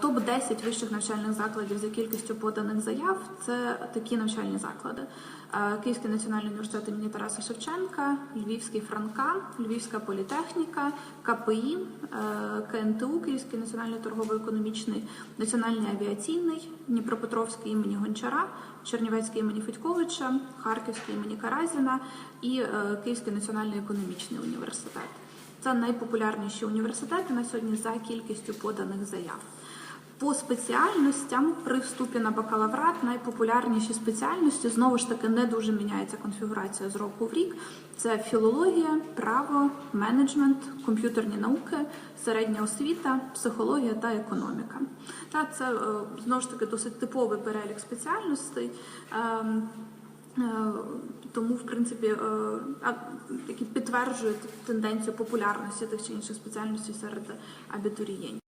Топ 10 вищих навчальних закладів за кількістю поданих заяв це такі навчальні заклади: Київський національний університет імені Тараса Шевченка, Львівський Франка, Львівська політехніка, КПІ, е, КНТУ, Київський національний торгово-економічний, Національний авіаційний, Дніпропетровський імені Гончара, Чернівецький імені Федьковича, Харківський імені Каразіна і е, Київський національний економічний університет. Це найпопулярніші університети на сьогодні за кількістю поданих заяв. По спеціальностям при вступі на бакалаврат найпопулярніші спеціальності знову ж таки не дуже міняється конфігурація з року в рік. Це філологія, право, менеджмент, комп'ютерні науки, середня освіта, психологія та економіка. Та це е, знову ж таки досить типовий перелік спеціальностей. Тому, в принципі, е, які підтверджують тенденцію популярності тих чи інших спеціальностей серед абітурієнтів.